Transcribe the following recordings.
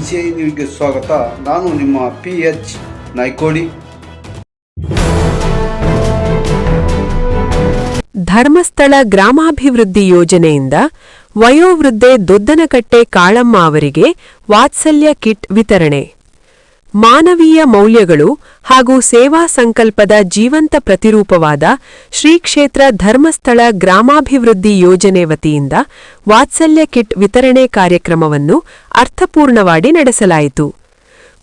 I ನ್ಯೂಸ್ಗೆ ಸ್ವಾಗತ. ನಾನು ನಿಮ್ಮ ಪಿ ಎಚ್ ನಾಯ್ಕೋಡಿ. ಧರ್ಮಸ್ಥಳ ಗ್ರಾಮಾಭಿವೃದ್ಧಿ ಯೋಜನೆಯಿಂದ ವಯೋವೃದ್ಧೆ ದೊದ್ದನಕಟ್ಟೆ ಕಾಳಮ್ಮ ಅವರಿಗೆ ವಾತ್ಸಲ್ಯ ಕಿಟ್ ವಿತರಣೆ. ಮಾನವೀಯ ಮೌಲ್ಯಗಳು ಹಾಗೂ ಸೇವಾ ಸಂಕಲ್ಪದ ಜೀವಂತ ಪ್ರತಿರೂಪವಾದ ಶ್ರೀ ಕ್ಷೇತ್ರ ಧರ್ಮಸ್ಥಳ ಗ್ರಾಮಾಭಿವೃದ್ಧಿ ಯೋಜನೆ ವತಿಯಿಂದ ವಾತ್ಸಲ್ಯ ಕಿಟ್ ವಿತರಣೆ ಕಾರ್ಯಕ್ರಮವನ್ನು ಅರ್ಥಪೂರ್ಣವಾಗಿ ನಡೆಸಲಾಯಿತು.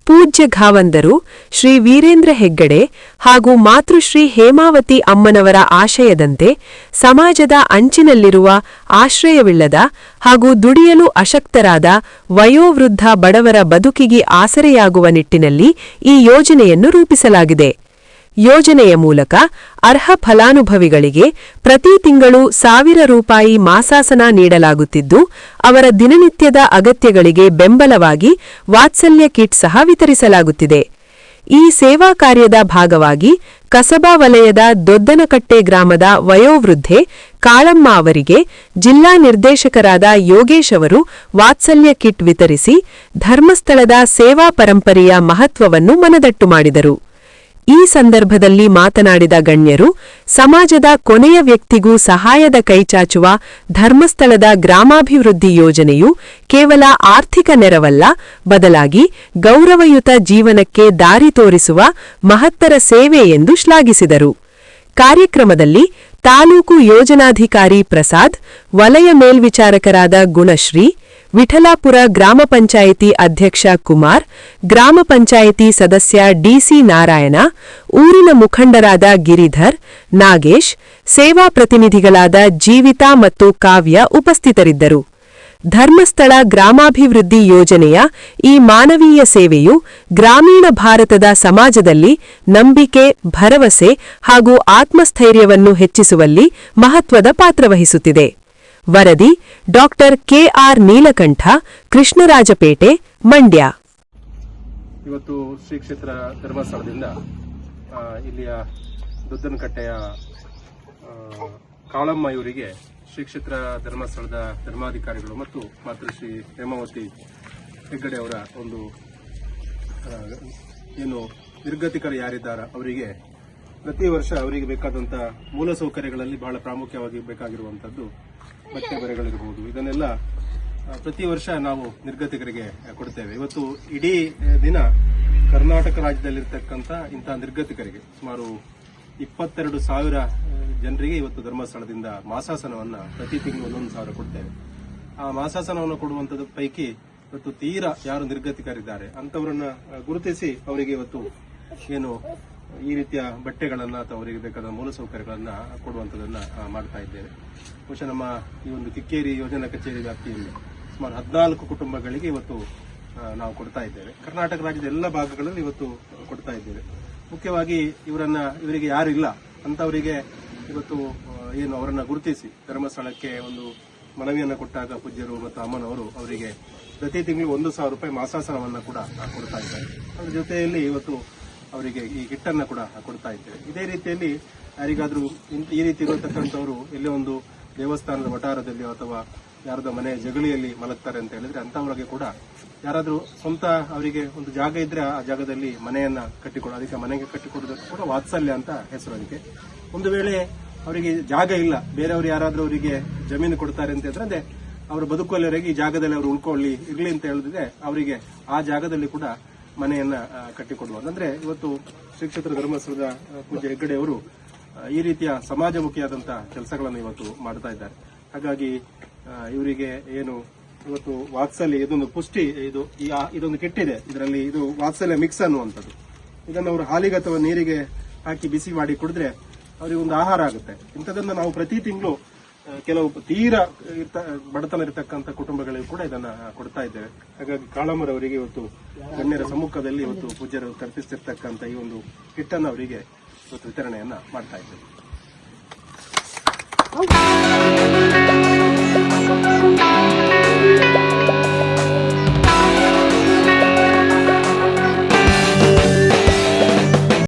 ಪೂಜ್ಯ ಘಾವಂದರು ಶ್ರೀ ವೀರೇಂದ್ರ ಹೆಗ್ಗಡೆ ಹಾಗೂ ಮಾತೃಶ್ರೀ ಹೇಮಾವತಿ ಅಮ್ಮನವರ ಆಶಯದಂತೆ ಸಮಾಜದ ಅಂಚಿನಲ್ಲಿರುವ ಆಶ್ರಯವಿಲ್ಲದ ಹಾಗೂ ದುಡಿಯಲು ಅಶಕ್ತರಾದ ವಯೋವೃದ್ಧ ಬಡವರ ಬದುಕಿಗೆ ಆಸರೆಯಾಗುವ ನಿಟ್ಟಿನಲ್ಲಿ ಈ ಯೋಜನೆಯನ್ನು ರೂಪಿಸಲಾಗಿದೆ. ಯೋಜನೆಯ ಮೂಲಕ ಅರ್ಹ ಫಲಾನುಭವಿಗಳಿಗೆ ಪ್ರತಿ ತಿಂಗಳು ಸಾವಿರ ರೂಪಾಯಿ ಮಾಸಾಸನ ನೀಡಲಾಗುತ್ತಿದ್ದು, ಅವರ ದಿನನಿತ್ಯದ ಅಗತ್ಯಗಳಿಗೆ ಬೆಂಬಲವಾಗಿ ವಾತ್ಸಲ್ಯ ಕಿಟ್ ಸಹ ವಿತರಿಸಲಾಗುತ್ತಿದೆ. ಈ ಸೇವಾ ಕಾರ್ಯದ ಭಾಗವಾಗಿ ಕಸಬಾ ವಲಯದ ದೊದ್ದನಕಟ್ಟೆ ಗ್ರಾಮದ ವಯೋವೃದ್ಧೆ ಕಾಳಮ್ಮ ಅವರಿಗೆ ಜಿಲ್ಲಾ ನಿರ್ದೇಶಕರಾದ ಯೋಗೇಶ್ ಅವರು ವಾತ್ಸಲ್ಯ ಕಿಟ್ ವಿತರಿಸಿ ಧರ್ಮಸ್ಥಳದ ಸೇವಾ ಪರಂಪರೆಯ ಮಹತ್ವವನ್ನು ಮನದಟ್ಟು ಮಾಡಿದರು. ಈ ಸಂದರ್ಭದಲ್ಲಿ ಮಾತನಾಡಿದ ಗಣ್ಯರು, ಸಮಾಜದ ಕೊನೆಯ ವ್ಯಕ್ತಿಗೂ ಸಹಾಯದ ಕೈಚಾಚುವ ಧರ್ಮಸ್ಥಳದ ಗ್ರಾಮಾಭಿವೃದ್ಧಿ ಯೋಜನೆಯು ಕೇವಲ ಆರ್ಥಿಕ ನೆರವಲ್ಲ, ಬದಲಾಗಿ ಗೌರವಯುತ ಜೀವನಕ್ಕೆ ದಾರಿ ತೋರಿಸುವ ಮಹತ್ತರ ಸೇವೆ ಎಂದು ಶ್ಲಾಘಿಸಿದರು. ಕಾರ್ಯಕ್ರಮದಲ್ಲಿ ತಾಲೂಕು ಯೋಜನಾಧಿಕಾರಿ ಪ್ರಸಾದ್, ವಲಯ ಮೇಲ್ವಿಚಾರಕರಾದ ಗುಣಶ್ರೀ ವಿಠಲಾಪುರ ಗ್ರಾಮ ಪಂಚಾಯಿತಿ ಅಧ್ಯಕ್ಷ ಕುಮಾರ್, ಗ್ರಾಮ ಪಂಚಾಯಿತಿ ಸದಸ್ಯ ಡಿಸಿ ನಾರಾಯಣ, ಊರಿನ ಮುಖಂಡರಾದ ಗಿರಿಧರ್, ನಾಗೇಶ್, ಸೇವಾ ಪ್ರತಿನಿಧಿಗಳಾದ ಜೀವಿತಾ ಮತ್ತು ಕಾವ್ಯ ಉಪಸ್ಥಿತರಿದ್ದರು. ಧರ್ಮಸ್ಥಳ ಗ್ರಾಮಾಭಿವೃದ್ಧಿ ಯೋಜನೆಯ ಈ ಮಾನವೀಯ ಸೇವೆಯು ಗ್ರಾಮೀಣ ಭಾರತದ ಸಮಾಜದಲ್ಲಿ ನಂಬಿಕೆ, ಭರವಸೆ ಹಾಗೂ ಆತ್ಮಸ್ಥೈರ್ಯವನ್ನು ಹೆಚ್ಚಿಸುವಲ್ಲಿ ಮಹತ್ವದ ಪಾತ್ರವಹಿಸುತ್ತಿದೆ ವರದಿ doctor K R Neelakantha, Krishnarajpet, Mandya. ಇವತ್ತು ಶ್ರೀ ಕ್ಷೇತ್ರ ಧರ್ಮಸ್ಥಳದಿಂದ ಇಲ್ಲಿಯ ದುದ್ದನಕಟ್ಟೆಯ ಕಾಳಮ್ಮ ಇವರಿಗೆ ಶ್ರೀ ಕ್ಷೇತ್ರ ಧರ್ಮಸ್ಥಳದ ಧರ್ಮಾಧಿಕಾರಿಗಳು ಮತ್ತು ಮಾತೃಶ್ರೀ ಹೇಮಾವತಿ ಹೆಗ್ಗಡೆ ಅವರ ಒಂದು ಏನು ನಿರ್ಗತಿಕರು ಯಾರಿದ್ದಾರೆ ಅವರಿಗೆ ಪ್ರತಿ ವರ್ಷ ಅವರಿಗೆ ಬೇಕಾದಂತ ಮೂಲ ಸೌಕರ್ಯಗಳಲ್ಲಿ ಬಹಳ ಪ್ರಾಮುಖ್ಯವಾಗಿ ಬೇಕಾಗಿರುವಂತದ್ದು ಬಟ್ಟೆ ಬರೆಗಳಿರಬಹುದು ಇದನ್ನೆಲ್ಲ ಪ್ರತಿ ವರ್ಷ ನಾವು ನಿರ್ಗತಿಕರಿಗೆ ಕೊಡ್ತೇವೆ. ಇವತ್ತು ಇಡೀ ದಿನ ಕರ್ನಾಟಕ ರಾಜ್ಯದಲ್ಲಿರ್ತಕ್ಕಂಥ ಇಂತಹ ನಿರ್ಗತಿಕರಿಗೆ, ಸುಮಾರು ಇಪ್ಪತ್ತೆರಡು ಸಾವಿರ ಜನರಿಗೆ ಇವತ್ತು ಧರ್ಮಸ್ಥಳದಿಂದ ಮಾಸಾಸನವನ್ನ ಪ್ರತಿ ತಿಂಗಳು ಒಂದೊಂದು ಸಾವಿರ ಕೊಡ್ತೇವೆ. ಆ ಮಾಸಾಸನವನ್ನು ಕೊಡುವಂತದ್ದು ಪೈಕಿ ಇವತ್ತು ತೀರಾ ಯಾರು ನಿರ್ಗತಿಕರಿದ್ದಾರೆ ಅಂತವರನ್ನ ಗುರುತಿಸಿ ಅವರಿಗೆ ಇವತ್ತು ಏನು ಈ ರೀತಿಯ ಬಟ್ಟೆಗಳನ್ನು ಅಥವಾ ಅವರಿಗೆ ಬೇಕಾದ ಮೂಲಸೌಕರ್ಯಗಳನ್ನು ಕೊಡುವಂತದನ್ನ ಆ, ಮಾಡ್ತಾ ಇದ್ದೇವೆ. ಬಹುಶಃ ನಮ್ಮ ಈ ಒಂದು ಕಿಕ್ಕೇರಿ ಯೋಜನಾ ಕಚೇರಿ ವ್ಯಾಪ್ತಿಯಲ್ಲಿ ಸುಮಾರು ಹದಿನಾಲ್ಕು ಕುಟುಂಬಗಳಿಗೆ ಇವತ್ತು ನಾವು ಕೊಡ್ತಾ ಇದ್ದೇವೆ. ಕರ್ನಾಟಕ ರಾಜ್ಯದ ಎಲ್ಲ ಭಾಗಗಳಲ್ಲಿ ಇವತ್ತು ಕೊಡ್ತಾ ಇದ್ದೇವೆ. ಮುಖ್ಯವಾಗಿ ಇವರನ್ನ ಇವರಿಗೆ ಯಾರು ಇಲ್ಲ ಅಂತವರಿಗೆ ಇವತ್ತು ಏನು ಅವರನ್ನು ಗುರುತಿಸಿ ಧರ್ಮಸ್ಥಳಕ್ಕೆ ಒಂದು ಮನವಿಯನ್ನು ಕೊಟ್ಟಾಗ ಪೂಜ್ಯರು ಮತ್ತು ಅಮ್ಮನವರು ಅವರಿಗೆ ಪ್ರತಿ ತಿಂಗಳು ಒಂದು ಸಾವಿರ ರೂಪಾಯಿ ಮಾಸಾಸನವನ್ನು ಕೂಡ ಕೊಡ್ತಾ ಇದ್ದಾರೆ. ಅದರ ಜೊತೆಯಲ್ಲಿ ಇವತ್ತು ಅವರಿಗೆ ಈ ಹಿಟ್ಟನ್ನು ಕೂಡ ಕೊಡ್ತಾ ಇದ್ದೇವೆ. ಇದೇ ರೀತಿಯಲ್ಲಿ ಯಾರಿಗಾದರೂ ಈ ರೀತಿ ಇರತಕ್ಕಂಥವರು ಎಲ್ಲೇ ಒಂದು ದೇವಸ್ಥಾನದ ವಠಾರದಲ್ಲಿ ಅಥವಾ ಯಾರದ ಮನೆ ಜಗಳಿಯಲ್ಲಿ ಮಲಗ್ತಾರೆ ಅಂತ ಹೇಳಿದ್ರೆ ಅಂತವರಿಗೆ ಕೂಡ ಯಾರಾದರೂ ಸ್ವಂತ ಅವರಿಗೆ ಒಂದು ಜಾಗ ಇದ್ರೆ ಆ ಜಾಗದಲ್ಲಿ ಮನೆಯನ್ನ ಕಟ್ಟಿಕೊಡೋ, ಅದಕ್ಕೆ ಮನೆಗೆ ಕಟ್ಟಿಕೊಡೋದಕ್ಕೆ ಕೂಡ ವಾತ್ಸಲ್ಯ ಅಂತ ಹೆಸರು ಅದಕ್ಕೆ. ಒಂದು ವೇಳೆ ಅವರಿಗೆ ಜಾಗ ಇಲ್ಲ, ಬೇರೆಯವರು ಯಾರಾದರೂ ಅವರಿಗೆ ಜಮೀನು ಕೊಡ್ತಾರೆ ಅಂತ ಹೇಳಿದ್ರೆ ಅಂದ್ರೆ ಅವರು ಬದುಕುವಲ್ಲಿವರೆಗೆ ಈ ಜಾಗದಲ್ಲಿ ಅವರು ಉಳ್ಕೊಳ್ಳಿ, ಇರಲಿ ಅಂತ ಹೇಳಿದ್ರೆ ಅವರಿಗೆ ಆ ಜಾಗದಲ್ಲಿ ಕೂಡ ಮನೆಯನ್ನ ಕಟ್ಟಿಕೊಡುವ. ಅಂದ್ರೆ ಇವತ್ತು ಶ್ರೀ ಕ್ಷೇತ್ರ ಧರ್ಮಸ್ಥಳದ ಪೂಜೆ ಪೂಜ್ಯ ಹೆಗ್ಗಡೆ ಅವರು ಈ ರೀತಿಯ ಸಮಾಜಮುಖಿಯಾದಂತಹ ಕೆಲಸಗಳನ್ನು ಇವತ್ತು ಮಾಡ್ತಾ ಇದ್ದಾರೆ. ಹಾಗಾಗಿ ಇವರಿಗೆ ಏನು, ಇವತ್ತು ವಾತ್ಸಲ್ಯ, ಇದೊಂದು ಪುಷ್ಟಿ, ಇದು ಇದೊಂದು ಕೆಟ್ಟಿದೆ. ಇದರಲ್ಲಿ ಇದು ವಾತ್ಸಲ್ಯ ಮಿಕ್ಸ್ ಅನ್ನುವಂಥದ್ದು. ಇದನ್ನು ಅವರು ಹಾಲಿಗೆ ಅಥವಾ ನೀರಿಗೆ ಹಾಕಿ ಬಿಸಿ ಮಾಡಿ ಕುಡಿದ್ರೆ ಅವರಿಗೆ ಒಂದು ಆಹಾರ ಆಗುತ್ತೆ. ಇಂಥದನ್ನ ನಾವು ಪ್ರತಿ ತಿಂಗಳು ಕೆಲವು ತೀರ ಇರ್ತ- ಬಡತನ ಇರತಕ್ಕಂಥ ಕುಟುಂಬಗಳಿಗೂ ಕೂಡ ಇದನ್ನ ಕೊಡ್ತಾ ಇದ್ದೇವೆ. ಹಾಗಾಗಿ ಕಾಳಮ್ಮರವರಿಗೆ ಇವತ್ತು ಗಣ್ಯರ ಸಮ್ಮುಖದಲ್ಲಿ ಇವತ್ತು ಪೂಜ್ಯರು ಕಲ್ಪಿಸ್ತಿರ್ತಕ್ಕಂಥ ಈ ಒಂದು ಕಿಟ್ಟನ್ನು ಅವರಿಗೆ ಇವತ್ತು ವಿತರಣೆಯನ್ನ ಮಾಡ್ತಾ ಇದ್ದೇವೆ.